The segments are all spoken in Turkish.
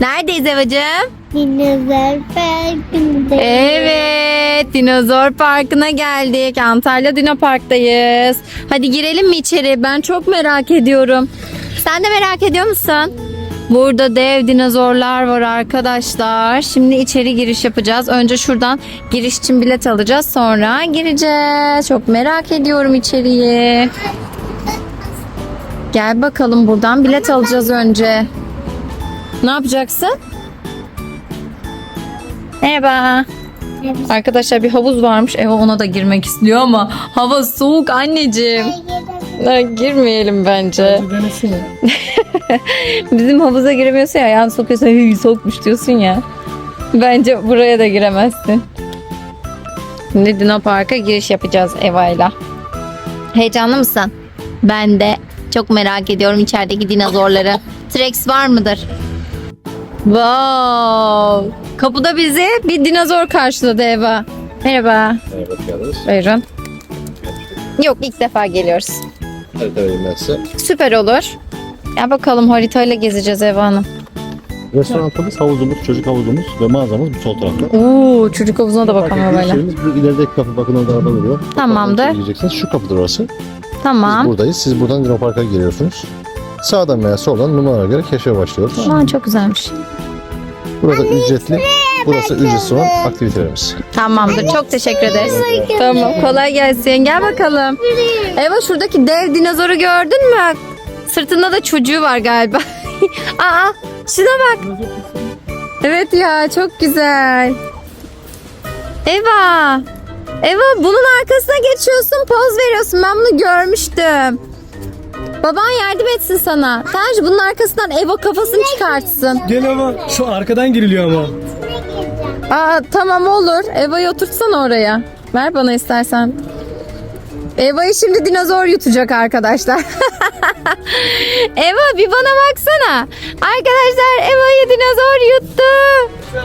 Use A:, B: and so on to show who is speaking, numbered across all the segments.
A: Neredeyiz Evacığım?
B: Dinozor parkında.
A: Evet, Dinozor Parkı'na geldik. Antalya Dino Park'tayız. Hadi girelim mi içeri? Ben çok merak ediyorum. Sen de merak ediyor musun? Burada dev dinozorlar var arkadaşlar. Şimdi içeri giriş yapacağız. Önce şuradan giriş için bilet alacağız. Sonra gireceğiz. Çok merak ediyorum içeriği. Gel bakalım buradan bilet alacağız önce. Ne yapacaksın? Merhaba. Arkadaşlar bir havuz varmış. Eva ona da girmek istiyor ama hava soğuk anneciğim. Ha, girmeyelim bence. Bizim havuza giremiyorsun ya ayağını sokuyorsun. "Hıy, soğukmuş diyorsun ya. Bence buraya da giremezsin. Şimdi Dino Park'a giriş yapacağız Eva'yla. Heyecanlı mısın? Ben de. Çok merak ediyorum içerideki dinozorları. T-Rex var mıdır? Wow. Kapıda bizi bir dinozor karşıladı Eva. Merhaba.
C: Merhaba, geldiniz.
A: Buyurun. Yok ilk defa geliyoruz.
C: Harita vereyim ben size.
A: Süper olur. Ya bakalım haritayla gezeceğiz Eva Hanım.
C: Restoranımız, havuzumuz, çocuk havuzumuz ve mağazamız bu sol tarafta.
A: Oo, çocuk havuzuna da bakalım böyle.
C: Girişlerimiz bu ilerideki kapı bakın orada araba duruyor.
A: Tamamdır.
C: Şu kapıdır orası. Biz
A: Tamam.
C: buradayız. Siz buradan Dino Park'a giriyorsunuz. Sağdan veya soldan numaralara göre keşfe başlıyoruz.
A: Aa, çok güzelmiş.
C: Burada ücretli, burası ücretsiz olan aktivitelerimiz.
A: Tamamdır. Çok teşekkür ederiz. Tamam. Kolay gelsin. Gel bakalım. Eva şuradaki dev dinozoru gördün mü? Sırtında da çocuğu var galiba. Aa, şuna bak. Evet ya çok güzel. Eva. Eva bunun arkasına geçiyorsun poz veriyorsun. Ben bunu görmüştüm. Baban yardım etsin sana. Tanju bunun arkasından Eva kafasını çıkartsın.
D: Gel ama şu arkadan giriliyor ama.
A: Aa tamam olur. Eva'yı oturtsana oraya. Ver bana istersen. Eva'yı şimdi dinozor yutacak arkadaşlar. Eva bir bana baksana. Arkadaşlar Eva'yı dinozor yuttu.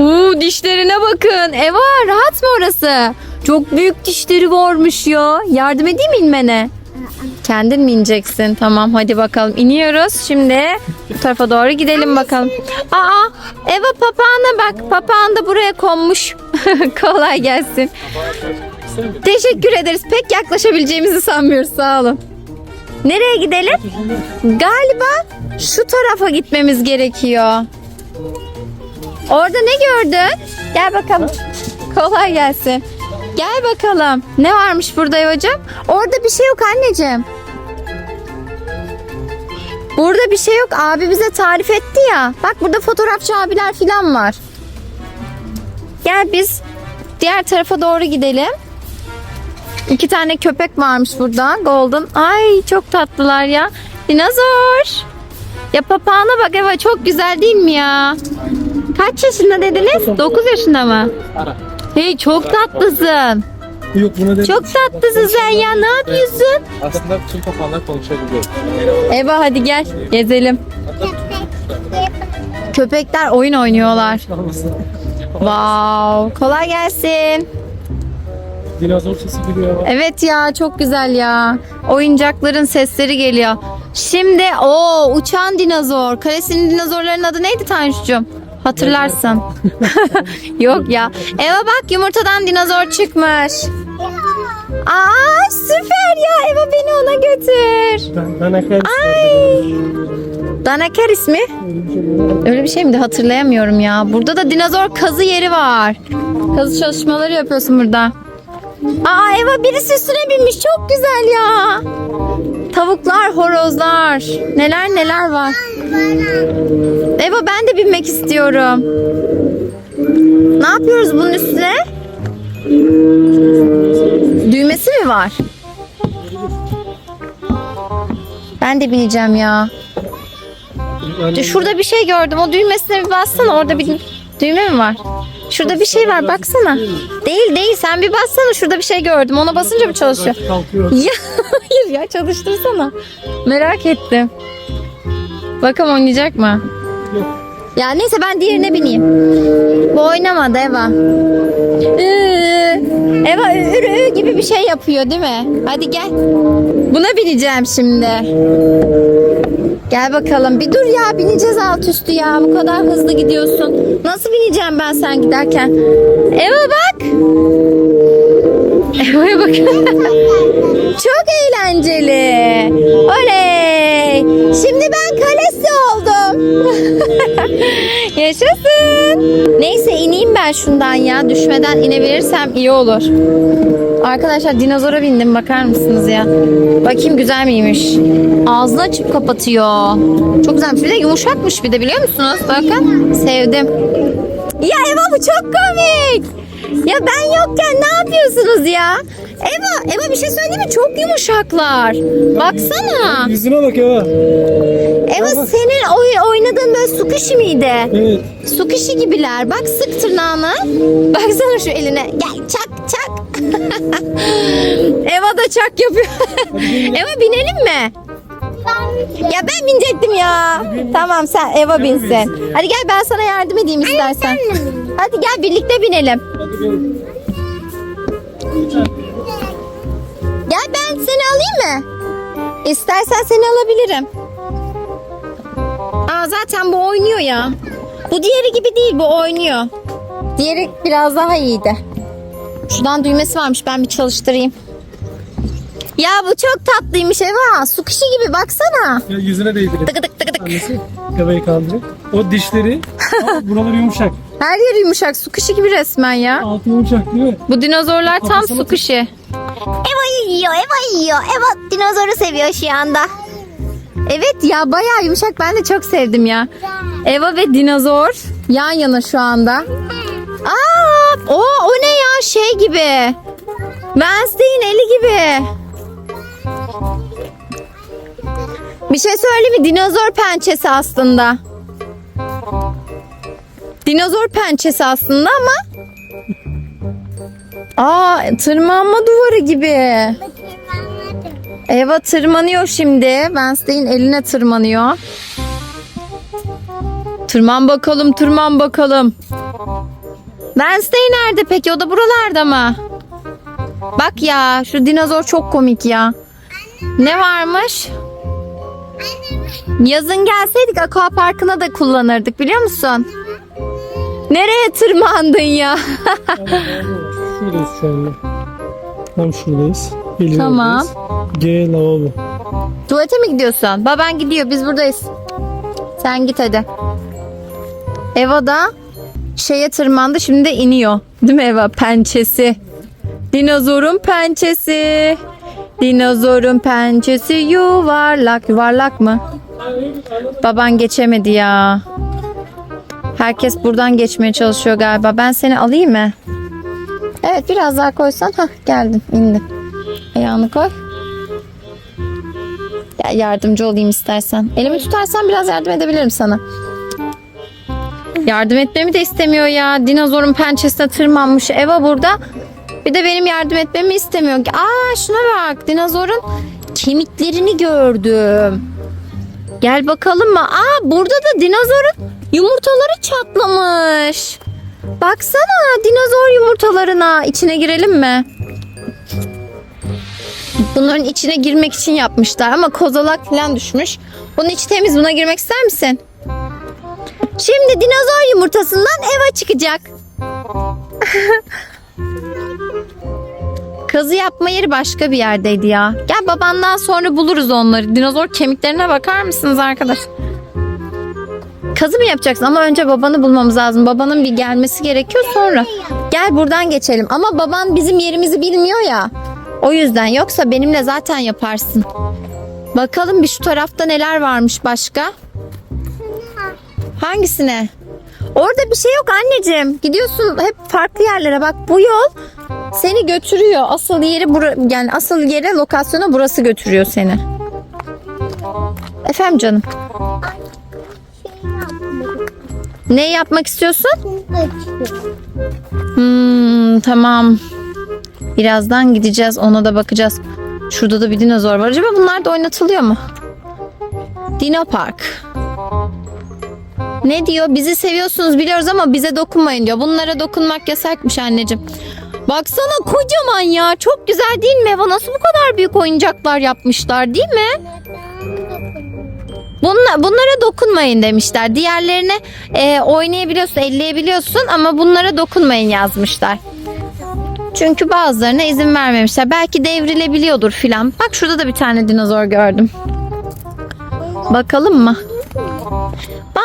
A: Uuu dişlerine bakın. Eva rahat mı orası? Çok büyük dişleri varmış ya. Yardım edeyim mi inmene? Kendin mi ineceksin? Tamam hadi bakalım. İniyoruz. Şimdi bu tarafa doğru gidelim bakalım. Aa Eva papağana bak. Papağan da buraya konmuş. Kolay gelsin. Teşekkür ederiz. Pek yaklaşabileceğimizi sanmıyoruz. Sağ olun. Nereye gidelim? Galiba şu tarafa gitmemiz gerekiyor. Orada ne gördün? Gel bakalım. Kolay gelsin. Gel bakalım. Ne varmış burada hocam? Orada bir şey yok anneciğim. Burada bir şey yok. Abi bize tarif etti ya. Bak burada fotoğrafçı abiler falan var. Gel biz diğer tarafa doğru gidelim. İki tane köpek varmış burada. Golden. Ay çok tatlılar ya. Dinozor. Ya papağana bak Eva çok güzel değil mi ya? Kaç yaşında dediniz? 9 yaşında mı? Hey çok tatlısın.
D: Yok buna değil.
A: Çok tatlısın sen ya. Ne yapıyorsun?
E: Aslında tüm papağanlar konuşabiliyor.
A: Eva hadi gel gezelim. Köpekler oyun oynuyorlar. Wow, kolay gelsin.
D: Dinozor sesi geliyor ama.
A: Evet ya çok güzel ya. Oyuncakların sesleri geliyor. Şimdi o uçan dinozor. Kalesinin dinozorların adı neydi Tanrıcığım? Hatırlarsın. Yok ya. Eva bak yumurtadan dinozor çıkmış. Aa süper ya. Eva beni ona götür.
D: Ben, ben akar
A: Danaker ismi? Öyle bir şey mi de hatırlayamıyorum ya. Burada da dinozor kazı yeri var. Kazı çalışmaları yapıyorsun burada. Aa Eva birisi üstüne binmiş. Çok güzel ya. Tavuklar, horozlar. Neler neler var. Eva ben de binmek istiyorum. Ne yapıyoruz bunun üstüne? Düğmesi mi var? Ben de bineceğim ya. Şurada bir şey gördüm. O düğmesine bir bassana. Orada bir düğme mi var? Şurada bir şey var. Baksana. Değil değil. Sen bir bassana. Şurada bir şey gördüm. Ona basınca mı çalışıyor?
D: kalkıyor.
A: Ya hayır ya çalıştırsana. Merak ettim. Bakalım oynayacak mı? Ya neyse ben diğerine bineyim. Bu oynamadı Eva. Ee, Eva ürü gibi bir şey yapıyor değil mi? Hadi gel. Buna bineceğim şimdi. Gel bakalım. Bir dur ya bineceğiz alt üstü ya. Bu kadar hızlı gidiyorsun. Nasıl bineceğim ben sen giderken? Eva bak. Eva'ya bak. Çok eğlenceli. Oley. Şimdi ben kalesi oldum. Yaşasın. Neyse ineyim ben şundan ya. Düşmeden inebilirsem iyi olur. Arkadaşlar dinozora bindim bakar mısınız ya? Bakayım güzel miymiş? Ağzını açıp kapatıyor. Çok güzelmiş. Bir de yumuşakmış bir de biliyor musunuz? Bakın sevdim. Ya Eva bu çok komik. Ya ben yokken ne yapıyorsunuz ya? Eva, Eva bir şey söyleyeyim mi? Çok yumuşaklar. Baksana.
D: Yüzüne bak Eva.
A: Eva senin oy- oynadığın böyle su kuşu miydi?
D: Evet.
A: Su kuşu gibiler. Bak sık tırnağını. Baksana şu eline. Gel çak çak. Eva da çak yapıyor. Eva binelim mi? Ya ben binecektim ya. Tamam sen Eva binsin. Hadi gel ben sana yardım edeyim istersen. Hadi gel birlikte binelim. Gel ben seni alayım mı? İstersen seni alabilirim. Aa zaten bu oynuyor ya. Bu diğeri gibi değil bu oynuyor. Diğeri biraz daha iyiydi. Şuradan düğmesi varmış ben bir çalıştırayım. Ya bu çok tatlıymış Eva. Su kuşu gibi baksana.
D: Ya yüzüne değdirin.
A: Tık tık tık tık.
D: Annesi Eva'yı kaldırıyor. O dişleri Aa, buraları yumuşak.
A: Her yer yumuşak su kuşu gibi resmen ya.
D: Altı yumuşak değil mi?
A: Bu dinozorlar tam
D: Kafasına
A: su
D: tut.
A: kuşu. Eva yiyor, Eva yiyor. Eva dinozoru seviyor şu anda. Evet ya bayağı yumuşak. Ben de çok sevdim ya. Eva ve dinozor yan yana şu anda. Aa, o, o ne ya şey gibi. Wednesday'in eli gibi. Bir şey söyleyeyim mi? Dinozor pençesi aslında. Dinozor pençesi aslında ama Aa tırmanma duvarı gibi. Eva tırmanıyor şimdi. Wednesday'in eline tırmanıyor. Tırman bakalım, tırman bakalım. Wednesday nerede peki? O da buralarda mı? Bak ya, şu dinozor çok komik ya. Ne varmış? Yazın gelseydik aqua parkına da kullanırdık biliyor musun? Nereye tırmandın ya?
D: Şuradayız şu anda. Tam şuradayız. Elini
A: Tamam.
D: oradayız. G lavabo.
A: Tuvalete mi gidiyorsun? Baban gidiyor biz buradayız. Sen git hadi. Eva da şeye tırmandı şimdi de iniyor. Değil mi Eva? Pençesi. Dinozorun pençesi. Dinozorun pençesi yuvarlak. Yuvarlak mı? Baban geçemedi ya. Herkes buradan geçmeye çalışıyor galiba. Ben seni alayım mı? Evet biraz daha koysan. Hah geldin indin. Ayağını koy. Ya yardımcı olayım istersen. Elimi tutarsan biraz yardım edebilirim sana. Yardım etmemi de istemiyor ya. Dinozorun pençesine tırmanmış. Eva burada. Bir de benim yardım etmemi istemiyor. Aa şuna bak. Dinozorun kemiklerini gördüm. Gel bakalım mı? Aa burada da dinozorun yumurtaları çatlamış. Baksana dinozor yumurtalarına. İçine girelim mi? Bunların içine girmek için yapmışlar ama kozalak falan düşmüş. Bunun içi temiz buna girmek ister misin? Şimdi dinozor yumurtasından Eva çıkacak. Kazı yapma yeri başka bir yerdeydi ya. Gel babandan sonra buluruz onları. Dinozor kemiklerine bakar mısınız arkadaş? Kazı mı yapacaksın ama önce babanı bulmamız lazım. Babanın bir gelmesi gerekiyor sonra. Gel buradan geçelim. Ama baban bizim yerimizi bilmiyor ya. O yüzden yoksa benimle zaten yaparsın. Bakalım bir şu tarafta neler varmış başka. Hangisine? Orada bir şey yok anneciğim. Gidiyorsun hep farklı yerlere. Bak bu yol seni götürüyor. Asıl yeri bura, yani asıl yere lokasyona burası götürüyor seni. Efendim canım. Ne yapmak istiyorsun? Hmm, tamam. Birazdan gideceğiz ona da bakacağız. Şurada da bir dinozor var. Acaba bunlar da oynatılıyor mu? Dino Park. Ne diyor? Bizi seviyorsunuz biliyoruz ama bize dokunmayın diyor. Bunlara dokunmak yasakmış anneciğim. Baksana kocaman ya. Çok güzel değil mi Eva? Nasıl bu kadar büyük oyuncaklar yapmışlar değil mi? Bunla, bunlara dokunmayın demişler. Diğerlerine e, oynayabiliyorsun, elleyebiliyorsun ama bunlara dokunmayın yazmışlar. Çünkü bazılarına izin vermemişler. Belki devrilebiliyordur filan. Bak şurada da bir tane dinozor gördüm. Bakalım mı?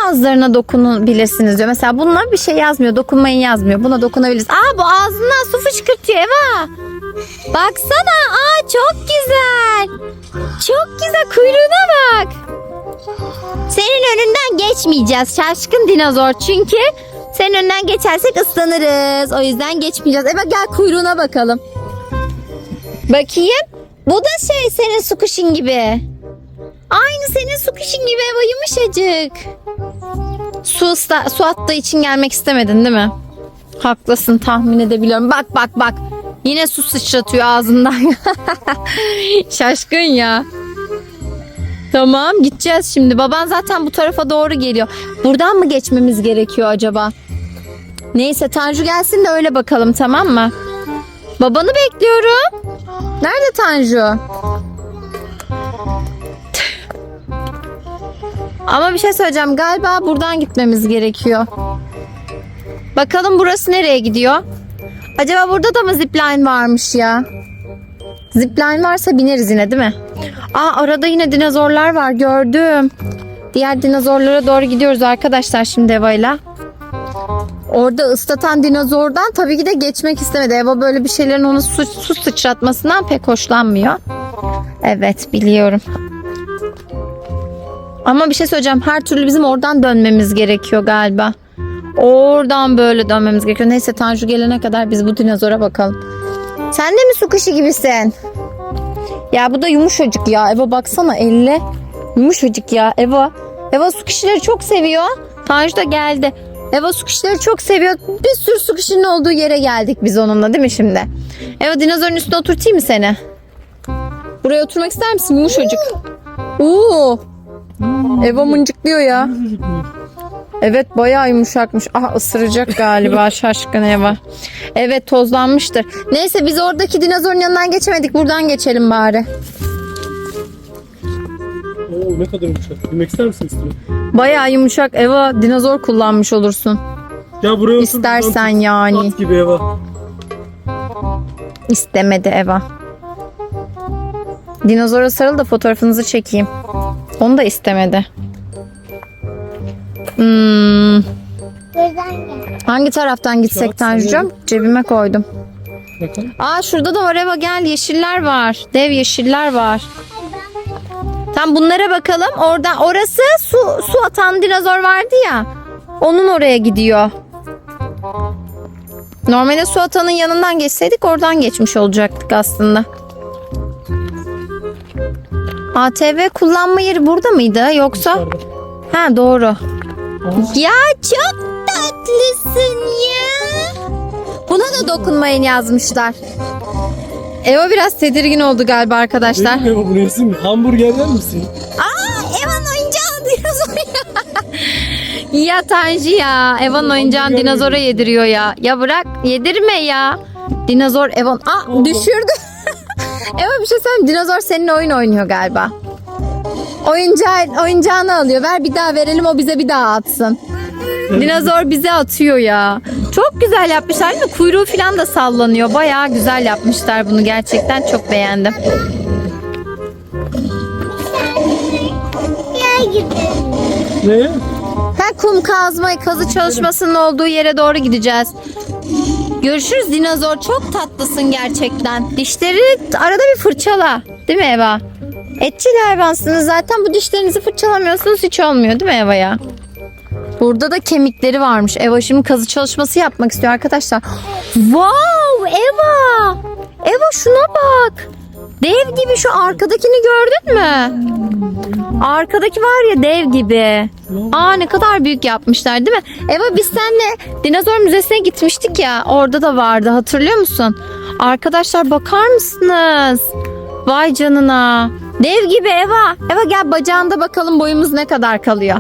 A: Bazılarına dokunabilirsiniz diyor. Mesela bunlar bir şey yazmıyor. Dokunmayın yazmıyor. Buna dokunabilirsiniz. Aa bu ağzından su fışkırtıyor Eva. Baksana. Aa çok güzel. Çok güzel. Kuyruğuna bak. Senin önünden geçmeyeceğiz şaşkın dinozor. Çünkü senin önünden geçersek ıslanırız. O yüzden geçmeyeceğiz. Eva gel kuyruğuna bakalım. Bakayım. Bu da şey senin su kuşun gibi. Aynı senin su kuşun gibi Eva yumuşacık. Su, ısla- su attığı için gelmek istemedin değil mi? Haklısın tahmin edebiliyorum. Bak bak bak. Yine su sıçratıyor ağzından. Şaşkın ya. Tamam gideceğiz şimdi. Baban zaten bu tarafa doğru geliyor. Buradan mı geçmemiz gerekiyor acaba? Neyse Tanju gelsin de öyle bakalım tamam mı? Babanı bekliyorum. Nerede Tanju? Ama bir şey söyleyeceğim. Galiba buradan gitmemiz gerekiyor. Bakalım burası nereye gidiyor? Acaba burada da mı zipline varmış ya? Zipline varsa bineriz yine değil mi? Aa arada yine dinozorlar var gördüm. Diğer dinozorlara doğru gidiyoruz arkadaşlar şimdi Eva'yla. Orada ıslatan dinozordan tabii ki de geçmek istemedi. Eva böyle bir şeylerin onu su, su sıçratmasından pek hoşlanmıyor. Evet biliyorum. Ama bir şey söyleyeceğim. Her türlü bizim oradan dönmemiz gerekiyor galiba. Oradan böyle dönmemiz gerekiyor. Neyse Tanju gelene kadar biz bu dinozora bakalım. Sen de mi su kuşu gibisin? Ya bu da yumuşacık ya. Eva baksana elle. Yumuşacık ya Eva. Eva su kuşları çok seviyor. Tanju da geldi. Eva su kuşları çok seviyor. Bir sürü su kuşunun olduğu yere geldik biz onunla değil mi şimdi? Eva dinozorun üstüne oturtayım mı seni? Buraya oturmak ister misin? Yumuşacık. Oo. Eva mıncıklıyor ya. Evet bayağı yumuşakmış. Ah ısıracak galiba şaşkın Eva. Evet tozlanmıştır. Neyse biz oradaki dinozorun yanından geçemedik. Buradan geçelim bari.
D: Oo ne kadar yumuşak. Bilmek ister misin istiyor?
A: Bayağı yumuşak Eva dinozor kullanmış olursun.
D: Ya buraya otur.
A: İstersen
D: buradan tut.
A: yani.
D: At gibi Eva.
A: İstemedi Eva. Dinozora sarıl da fotoğrafınızı çekeyim. Onu da istemedi. Hmm,
B: Buradan gel.
A: hangi taraftan gitsek Tanju'cum? Cebime koydum.
D: Bakalım.
A: Aa şurada da var Eva gel yeşiller var. Dev yeşiller var. Tam bunlara bakalım. Orada orası su su atan dinozor vardı ya. Onun oraya gidiyor. Normalde su atanın yanından geçseydik oradan geçmiş olacaktık aslında. ATV kullanma yeri burada mıydı yoksa? Ha doğru. Ya çok tatlısın ya. Buna da dokunmayın yazmışlar. Eva biraz tedirgin oldu galiba arkadaşlar.
D: Benim Eva bu resim? Hamburgerler misin?
A: Aa Evan oyuncağı dinozor ya. ya Tanju ya. Evan oyuncağını dinozora yediriyor ya. Ya bırak yedirme ya. Dinozor Evan. Aa düşürdü. Eva bir şey söyleyeyim. Dinozor seninle oyun oynuyor galiba. Oyuncağı, oyuncağını alıyor. Ver bir daha verelim o bize bir daha atsın. Dinozor bize atıyor ya. Çok güzel yapmışlar değil mi? Kuyruğu falan da sallanıyor. Bayağı güzel yapmışlar bunu gerçekten çok beğendim.
D: Ne?
A: Ha kum kazma kazı çalışmasının olduğu yere doğru gideceğiz. Görüşürüz dinozor. Çok tatlısın gerçekten. Dişleri arada bir fırçala. Değil mi Eva? Etçil hayvansınız zaten bu dişlerinizi fırçalamıyorsunuz hiç olmuyor değil mi Eva ya? Burada da kemikleri varmış. Eva şimdi kazı çalışması yapmak istiyor arkadaşlar. Wow Eva! Eva şuna bak. Dev gibi şu arkadakini gördün mü? Arkadaki var ya dev gibi. Aa ne kadar büyük yapmışlar değil mi? Eva biz seninle dinozor müzesine gitmiştik ya. Orada da vardı hatırlıyor musun? Arkadaşlar bakar mısınız? Vay canına. Dev gibi Eva. Eva gel bacağında bakalım boyumuz ne kadar kalıyor.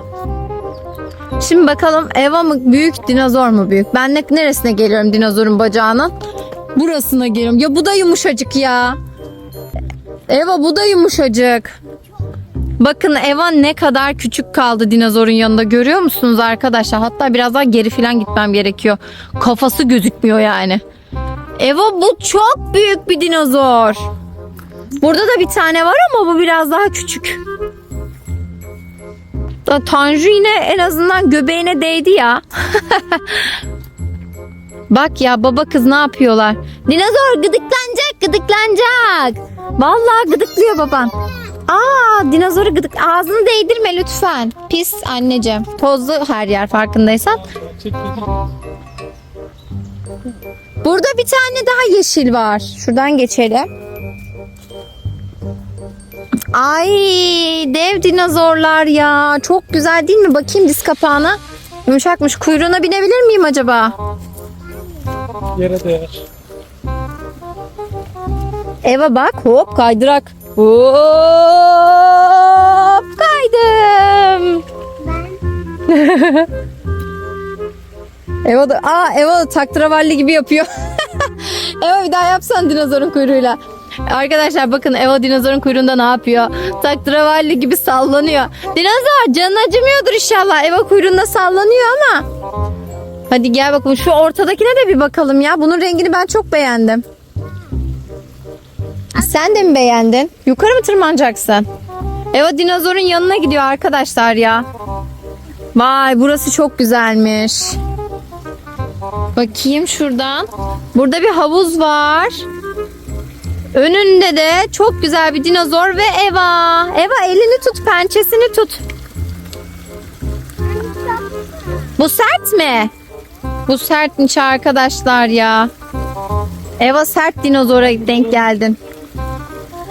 A: Şimdi bakalım Eva mı büyük dinozor mu büyük? Ben ne, neresine geliyorum dinozorun bacağının? Burasına geliyorum. Ya bu da yumuşacık ya. Eva bu da yumuşacık. Bakın Eva ne kadar küçük kaldı dinozorun yanında görüyor musunuz arkadaşlar? Hatta biraz daha geri falan gitmem gerekiyor. Kafası gözükmüyor yani. Eva bu çok büyük bir dinozor. Burada da bir tane var ama bu biraz daha küçük. Da Tanju yine en azından göbeğine değdi ya. Bak ya baba kız ne yapıyorlar? Dinozor gıdıklanacak gıdıklanacak. Vallahi gıdıklıyor baban. Aa dinozoru gıdık ağzını değdirme lütfen. Pis anneciğim. Tozlu her yer farkındaysan. Burada bir tane daha yeşil var. Şuradan geçelim. Ay dev dinozorlar ya. Çok güzel değil mi? Bakayım diz kapağına. Yumuşakmış. Kuyruğuna binebilir miyim acaba?
D: Yere değer.
A: Eva bak hop kaydırak. Hop kaydım. Eva da, aa Eva da taktravalli gibi yapıyor. Eva bir daha yapsan dinozorun kuyruğuyla. Arkadaşlar bakın Eva dinozorun kuyruğunda ne yapıyor? Taktravalli gibi sallanıyor. Dinozor canın acımıyordur inşallah. Eva kuyruğunda sallanıyor ama. Hadi gel bakalım şu ortadakine de bir bakalım ya. Bunun rengini ben çok beğendim. Sen de mi beğendin? Yukarı mı tırmanacaksın? Eva dinozorun yanına gidiyor arkadaşlar ya. Vay burası çok güzelmiş. Bakayım şuradan. Burada bir havuz var. Önünde de çok güzel bir dinozor ve Eva. Eva elini tut, pençesini tut. Bu sert mi? Bu sertmiş arkadaşlar ya. Eva sert dinozora denk geldin.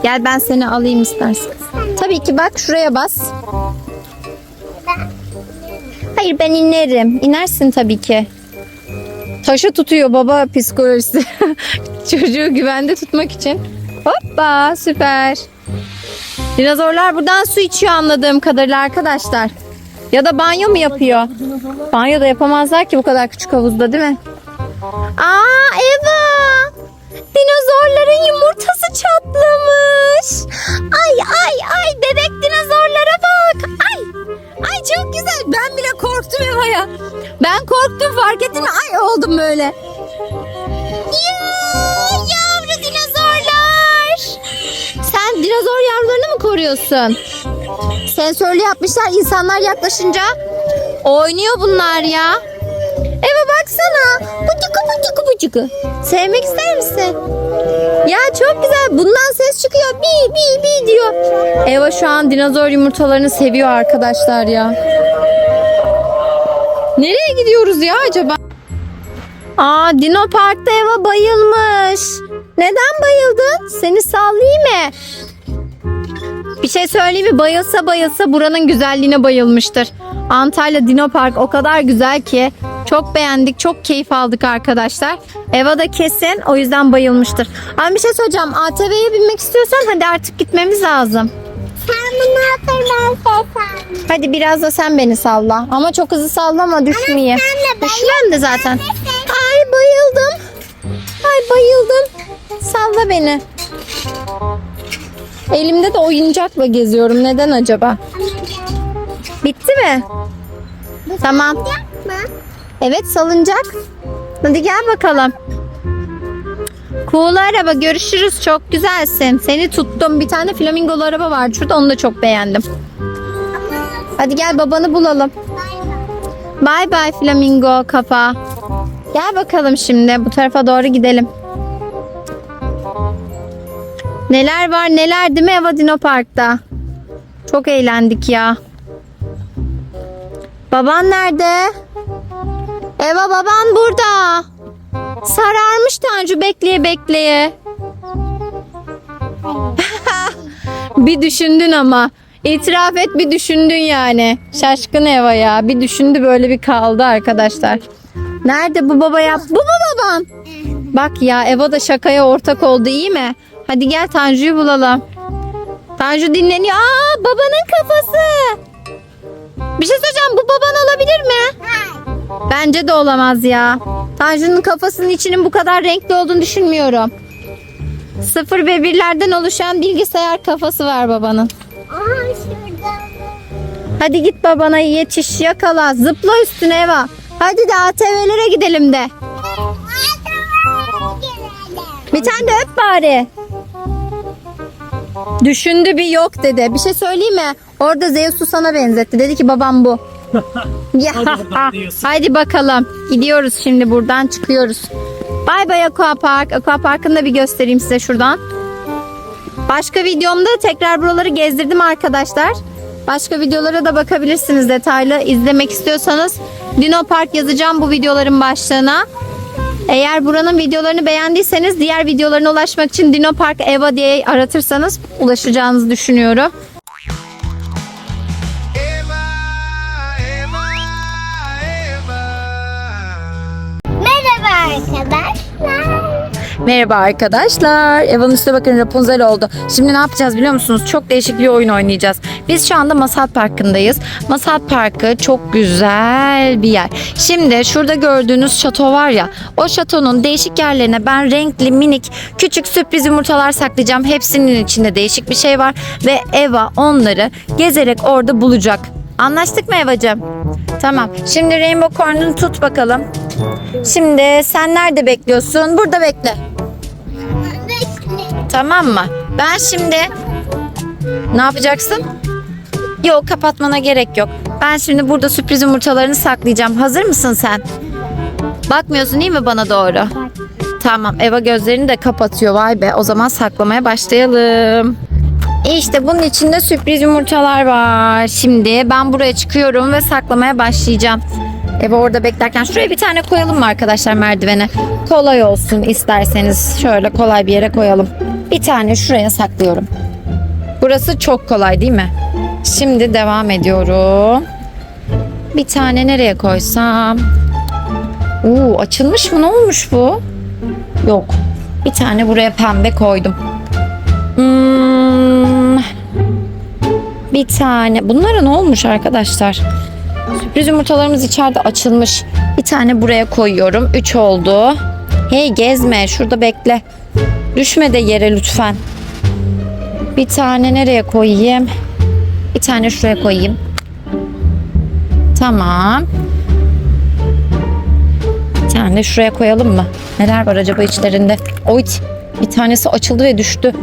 A: Gel ben seni alayım istersen. Tabii ki bak şuraya bas. Hayır ben inerim. İnersin tabii ki. Taşı tutuyor baba psikolojisi. Çocuğu güvende tutmak için. Hoppa süper. Dinozorlar buradan su içiyor anladığım kadarıyla arkadaşlar. Ya da banyo mu yapıyor? Banyo da yapamazlar ki bu kadar küçük havuzda değil mi? Aa Eva! Dinozorların yumurtası çatlamış. Ay ay ay bebek dinozorlara bak. Ay ay çok güzel. Ben bile korktum Eva'ya. Ben korktum fark ettin mi? Ay oldum böyle. Ya, yavru dinozorlar. Sen dinozor yavrularını mı koruyorsun? Sensörlü yapmışlar insanlar yaklaşınca. Oynuyor bunlar ya. Eve baksana. Bucuku bucuku bucuku. Sevmek ister misin? Ya çok güzel. Bundan ses çıkıyor. Bi bi bi diyor. Eva şu an dinozor yumurtalarını seviyor arkadaşlar ya. Nereye gidiyoruz ya acaba? Aa Dino Park'ta Eva bayılmış. Neden bayıldın? Seni sallayayım mı? Bir şey söyleyeyim mi? Bayılsa bayılsa buranın güzelliğine bayılmıştır. Antalya Dino Park o kadar güzel ki çok beğendik, çok keyif aldık arkadaşlar. Eva da kesin o yüzden bayılmıştır. Ama bir şey söyleyeceğim. ATV'ye binmek istiyorsan hadi artık gitmemiz lazım.
B: Sen bunu hatır ben seslendim.
A: Hadi biraz da sen beni salla. Ama çok hızlı sallama düşmeye.
B: sen de
A: Düşmem de zaten. Ay bayıldım. Ay bayıldım. Salla beni. Elimde de oyuncakla geziyorum. Neden acaba? Bitti mi? Tamam.
B: Yapma.
A: Evet salıncak. Hadi gel bakalım. Cool araba görüşürüz çok güzelsin. Seni tuttum. Bir tane flamingolu araba var şurada onu da çok beğendim. Hadi gel babanı bulalım. Bay bay flamingo kafa. Gel bakalım şimdi bu tarafa doğru gidelim. Neler var neler değil mi Eva Dino Park'ta? Çok eğlendik ya. Baban nerede? Eva baban burada. Sararmış Tanju bekleye bekleye. bir düşündün ama. İtiraf et bir düşündün yani. Şaşkın Eva ya. Bir düşündü böyle bir kaldı arkadaşlar. Nerede bu baba ya? Bu mu baban? Bak ya Eva da şakaya ortak oldu iyi mi? Hadi gel Tanju'yu bulalım. Tanju dinleniyor. Aa babanın kafası. Bir şey söyleyeceğim bu baban olabilir mi? Bence de olamaz ya. Tanju'nun kafasının içinin bu kadar renkli olduğunu düşünmüyorum. Sıfır ve birlerden oluşan bilgisayar kafası var babanın.
B: Aha şurada.
A: Hadi git babana yetiş yakala zıpla üstüne Eva. Hadi de ATV'lere gidelim de. Bir tane de öp bari. Düşündü bir yok dedi. Bir şey söyleyeyim mi? Orada Zeus'u sana benzetti. Dedi ki babam bu. ya,
D: bakalım diyorsun.
A: haydi bakalım. Gidiyoruz şimdi buradan çıkıyoruz. Bay bay Aqua Park. Aqua Park'ını da bir göstereyim size şuradan. Başka videomda tekrar buraları gezdirdim arkadaşlar. Başka videolara da bakabilirsiniz detaylı. izlemek istiyorsanız Dino Park yazacağım bu videoların başlığına. Eğer buranın videolarını beğendiyseniz diğer videolarına ulaşmak için Dino Park Eva diye aratırsanız ulaşacağınızı düşünüyorum.
B: Merhaba arkadaşlar.
A: Eva'nın üstüne bakın Rapunzel oldu. Şimdi ne yapacağız biliyor musunuz? Çok değişik bir oyun oynayacağız. Biz şu anda Masal Parkı'ndayız. Masal Parkı çok güzel bir yer. Şimdi şurada gördüğünüz şato var ya. O şatonun değişik yerlerine ben renkli minik küçük sürpriz yumurtalar saklayacağım. Hepsinin içinde değişik bir şey var. Ve Eva onları gezerek orada bulacak. Anlaştık mı Eva'cığım? Tamam. Şimdi Rainbow Corn'unu tut bakalım. Şimdi sen nerede bekliyorsun? Burada
B: bekle.
A: Tamam mı? Ben şimdi ne yapacaksın? Yok kapatmana gerek yok. Ben şimdi burada sürpriz yumurtalarını saklayacağım. Hazır mısın sen? Bakmıyorsun değil mi bana doğru? Tamam Eva gözlerini de kapatıyor. Vay be o zaman saklamaya başlayalım. İşte bunun içinde sürpriz yumurtalar var. Şimdi ben buraya çıkıyorum ve saklamaya başlayacağım. Eva orada beklerken şuraya bir tane koyalım mı arkadaşlar merdivene? Kolay olsun isterseniz şöyle kolay bir yere koyalım. Bir tane şuraya saklıyorum. Burası çok kolay değil mi? Şimdi devam ediyorum. Bir tane nereye koysam? Oo, açılmış mı? Ne olmuş bu? Yok. Bir tane buraya pembe koydum. Hmm, bir tane. Bunlara ne olmuş arkadaşlar? Sürpriz yumurtalarımız içeride açılmış. Bir tane buraya koyuyorum. Üç oldu. Hey gezme. Şurada bekle. Düşme de yere lütfen. Bir tane nereye koyayım? Bir tane şuraya koyayım. Tamam. Bir tane şuraya koyalım mı? Neler var acaba içlerinde? Oy, bir tanesi açıldı ve düştü.